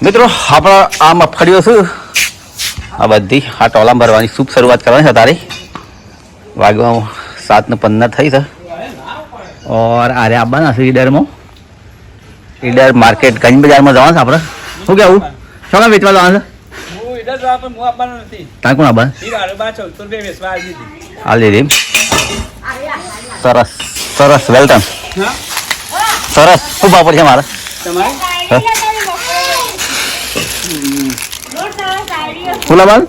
મિત્રો આપણા આ મગફળીઓ શું આ બધી આ ટોલામાં ભરવાની શુભ શરૂઆત કરવાની છે તારી વાગવામાં સાત ને પંદર થઈ છે ઓર આરે આવવાના છે ઈડરમાં ઈડર માર્કેટ ગંજ બજારમાં જવાનું છે આપણે શું કેવું શું કામ વેચવા જવાનું છે હું ઈડર જવા પણ હું આપવાનો નથી તાર કોણ આવવાનું ઈ બારોબાર ચૌદસો રૂપિયા વેચવા આવી દીધી હાલ દીધી સરસ સરસ વેલકમ હા સરસ શું ભાવ પડશે મારે તમારે ફૂલા બાલ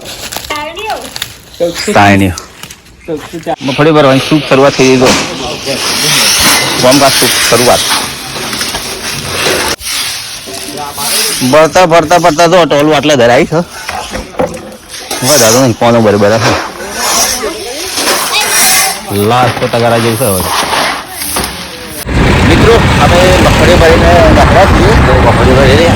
ચૌદસો સાયણી ચૌદસો મગફળી ભરવાની શુભ શરૂઆત થઈ ગઈ કોમકાજ શુભ શરૂઆત. ભરતા ભરતા ભરતા તો ટોલું આટલા ધરાય છે. વધારે નહીં કોનો બરાબર છે. લાસ્ટ તો તગારા જેવું છે મિત્રો અમે મગફળી ભરીને નાખ્યા છીએ. મગફળી ભરી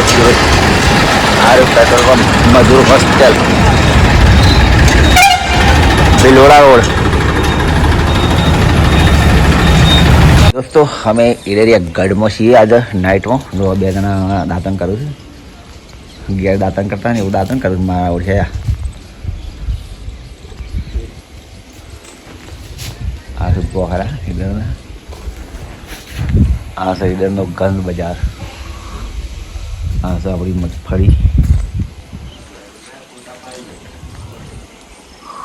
મજૂર આ પેટ્રોલ પંપ મજૂર હોસ્ટેલ બિલોડા રોડ દોસ્તો, અમે ઇરેરિયા ગઢમાં છીએ આજે નાઇટમાં જો બે જણા દાંતન કરું છું. ઘેર દાંતન કરતા ને એવું દાંતન કરું મારા ઓળખ્યા આ છે પોખરા ઈડરના આ છે ઈડરનો ગંધ બજાર. આ છે આપણી મગફળી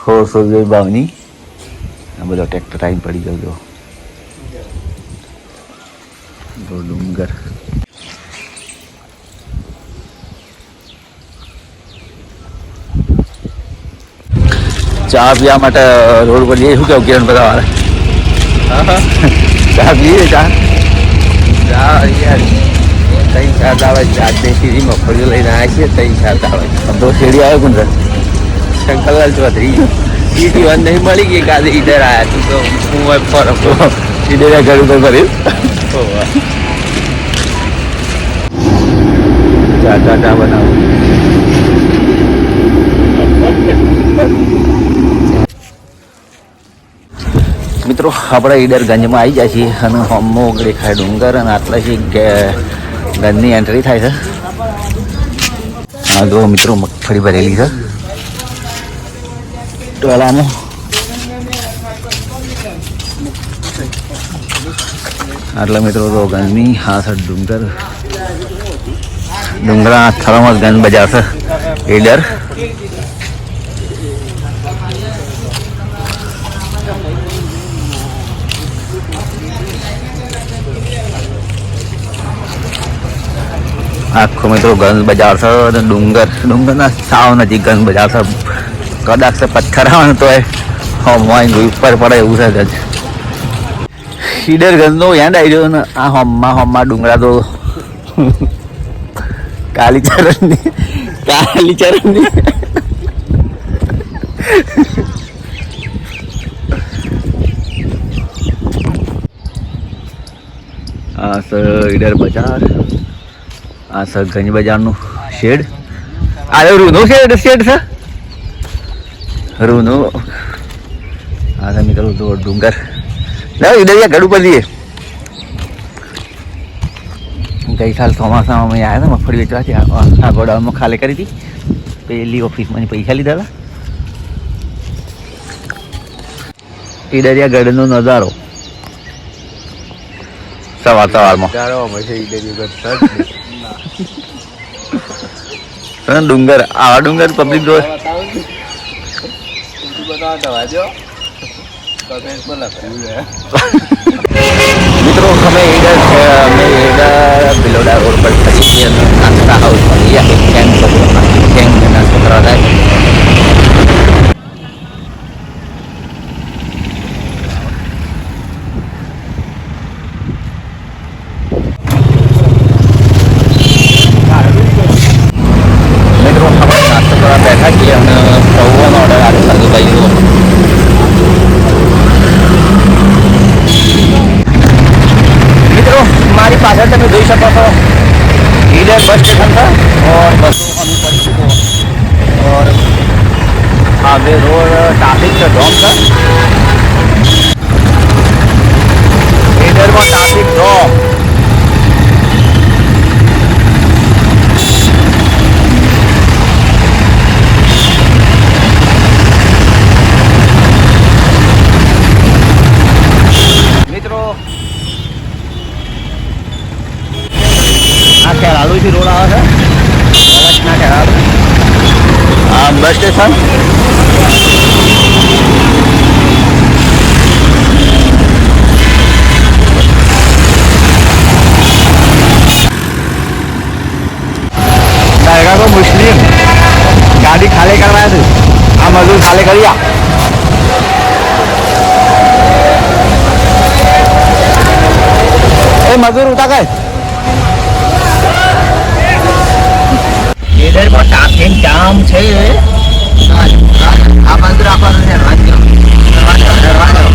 સોળસો જેવી ભાવની આ બધો ટ્રેક્ટર ટાઈમ પડી ગયો જો જો ડુંગર ચા પીવા માટે રોડ પર જઈએ શું કેવું કિરણ બધા વાળા ચા પીએ ચા ચા યાર તઈ સાત આવે ચાર દેશી મગફળીઓ લઈને આવ્યા છીએ તઈ સાત આવે તો શેરી આવ્યો કુંદર શંકરલાલ ચૌધરી સીટી વન નહીં મળી ગઈ કાલે ઈડર આવ્યા તું તો હું હોય ફરક ઈડર ઘર તો ચા ચા બનાવો. મિત્રો આપણે ઈડરગંજમાં આવી જાય છીએ અને હોમો દેખાય ડુંગર અને આટલા છે ગંજની એન્ટ્રી થાય છે હા જો મિત્રો મગફળી ભરેલી છે ટોલામાં આટલા મિત્રો તો ગંજની હા સર ડુંગર ડુંગરા સ્થળોમાં ગંજ બજાર છે ઈડર આખો મિત્રો ગંજ બજાર છે અને ડુંગર, ડુંગરના સાવ નથી ગંજ બજાર છે. કદાચ પથ્થર આવે ને તો એ ઉપર પડે એવું છે ગંજ. ઈડર ગંજનો યાદ આવી રહ્યો ને, આ હોમમાં હોમમાં ડુંગરા તો કાલીચરણની કાલીચરણની. આ સર ઈડર બજાર. આ છે ગંજ બજારનું શેડ. આ રૂનું શેડ શેડ છે. રૂનો. આ તમે મિત્રો તો ડુંગર. લાવ ઈડર યા ગઢ ઉપર જઈએ. ગઈ સાલ ચોમાસામાં અમે આવ્યા હતા, મગફળી વેચવાથી આ ગોડાઉનમાં ખાલી કરી હતી. પેલી ઓફિસમાંથી પૈસા લીધા હતા. ઈડરિયા ગઢનો નજારો. સવાર સવારમાં. ડુંગર. આવા ડુંગર પબ્લિક રોડ. મિત્રો, અમે ઈડર અમે ઈડર બિલોડા રોડ પર ફરી નાસ્તા હાઉસ પર ગયા એક કેમ છોકરો કેમ એના છોકરા बस મેં देख सकता था। इधर बस स्टेशन था, और बसों और हाँ, आगे रोड, ट्राफिक का डॉम था। इधर वो ट्राफिक डॉम। આ ખેરાલુથી રોડ આવે છે કચ્છના ખેરાલુ આ બસ સ્ટેશન દરગાહ કો મુસ્લિમ ગાડી ખાલી કરવા છે આ મજૂર ખાલી કરી આ એ મજૂર ઉતા જામ છે આ બંધ રાખવાનું છે રાજ્ય દરવાજો